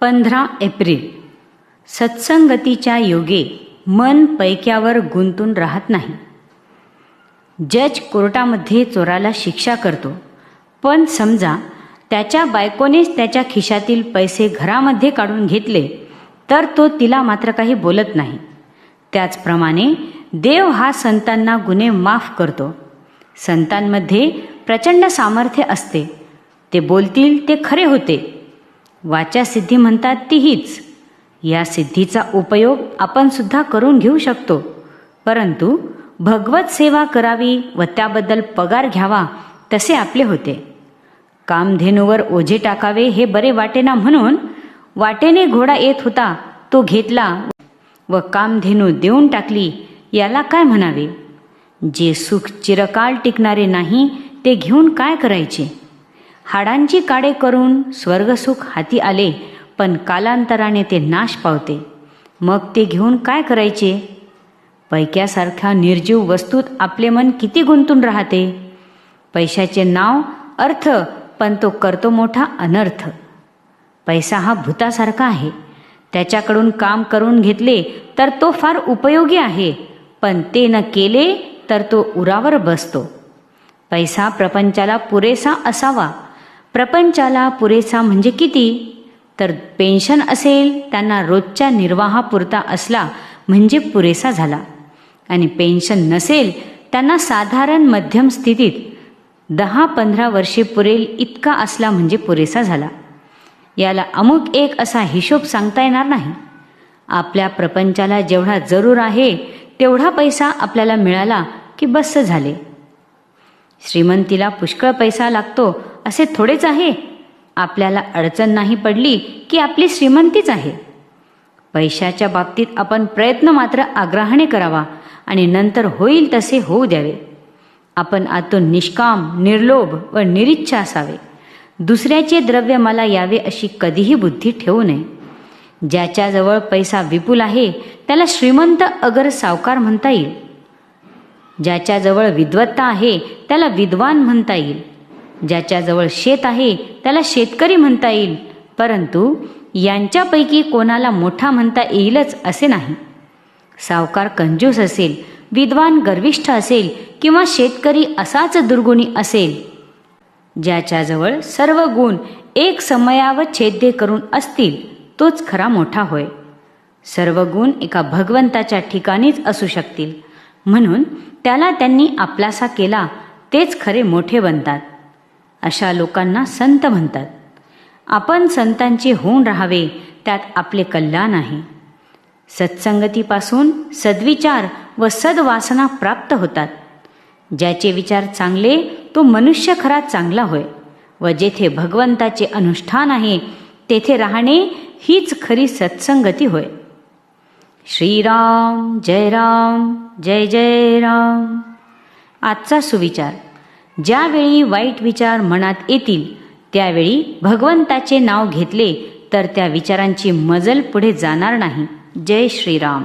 पंधरा एप्रिल. सत्संगतीच्या योगे मन पैक्यावर गुंतून राहत नाही. जज कोर्टामध्ये चोराला शिक्षा करतो. पण समजा त्याच्या बायकोनेच त्याच्या खिशातील पैसे घरामध्ये काढून घेतले तर तो तिला मात्र काही बोलत नाही. त्याचप्रमाणे देव हा संतांना गुन्हे माफ करतो. संतांमध्ये प्रचंड सामर्थ्य असते. ते बोलतील ते खरे होते. वाचासिद्धी म्हणतात ती हीच या सिद्धीचा उपयोग आपण सुद्धा करून घेऊ शकतो. परंतु भगवत सेवा करावी व त्याबद्दल पगार घ्यावा तसे आपले होते. कामधेनूवर ओझे टाकावे हे बरे वाटेना म्हणून वाटेने घोडा येत होता तो घेतला व कामधेनू देऊन टाकली. याला काय म्हणावे? जे सुख चिरकाल टिकणारे नाही ते घेऊन काय करायचे? हाडांची काडे करून स्वर्गसुख हाती आले पण कालांतराने ते नाश पावते. मग ते घेऊन काय करायचे? पैक्यासारख्या निर्जीव वस्तूत आपले मन किती गुंतून राहते? पैशाचे नाव अर्थ पण तो करतो मोठा अनर्थ. पैसा हा भूतासारखा आहे. त्याच्याकडून काम करून घेतले तर तो फार उपयोगी आहे पण ते न केले तर तो उरावर बसतो. पैसा प्रपंचाला पुरेसा असावा. प्रपंचाला पुरेसा म्हणजे किती? तर पेन्शन असेल त्यांना रोजच्या निर्वाहापुरता असला म्हणजे पुरेसा झाला. आणि पेन्शन नसेल त्यांना साधारण मध्यम स्थितीत दहा पंधरा वर्षे पुरेल इतका असला म्हणजे पुरेसा झाला. याला अमुक एक असा हिशोब सांगता येणार नाही. आपल्या प्रपंचाला जेवढा जरूर आहे तेवढा पैसा आपल्याला मिळाला की बस झाले. श्रीमंतीला पुष्कळ पैसा लागतो असे थोडेच आहे. आपल्याला अडचण नाही पडली की आपली श्रीमंतीच आहे. पैशाच्या बाबतीत आपण प्रयत्न मात्र आग्रहाने करावा आणि नंतर होईल तसे होऊ द्यावे. आपण आतून निष्काम निर्लोभ व निरिच्छा असावे. दुसऱ्याचे द्रव्य मला यावे अशी कधीही बुद्धी ठेवू नये. ज्याच्याजवळ पैसा विपुल आहे त्याला श्रीमंत अगर सावकार म्हणता येईल. ज्याच्याजवळ विद्वत्ता आहे त्याला विद्वान म्हणता येईल. ज्याच्याजवळ शेत आहे त्याला शेतकरी म्हणता येईल. परंतु यांच्यापैकी कोणाला मोठा म्हणता येईलच असे नाही. सावकार कंजूस असेल विद्वान गर्विष्ठ असेल किंवा शेतकरी असाच दुर्गुणी असेल ज्याच्याजवळ सर्व गुण एक समयाव छेद्य करून असतील तोच खरा मोठा होय. सर्व गुण एका भगवंताच्या ठिकाणीच असू शकतील. म्हणून त्याला त्यांनी आपलासा केला तेच खरे मोठे बनतात. अशा लोकांना संत म्हणतात. आपण संतांचे होऊन राहावे त्यात आपले कल्याण आहे. सत्संगतीपासून सद्विचार व सद्वासना प्राप्त होतात. ज्याचे विचार चांगले तो मनुष्य खरा चांगला होय व जेथे भगवंताचे अनुष्ठान आहे तेथे राहणे हीच खरी सत्संगती होय. श्रीराम जय राम जय जय राम. आजचा सुविचार. ज्यावेळी वाईट विचार मनात येतील त्यावेळी भगवंताचे नाव घेतले तर त्या विचारांची मजल पुढे जाणार नाही. जय श्रीराम.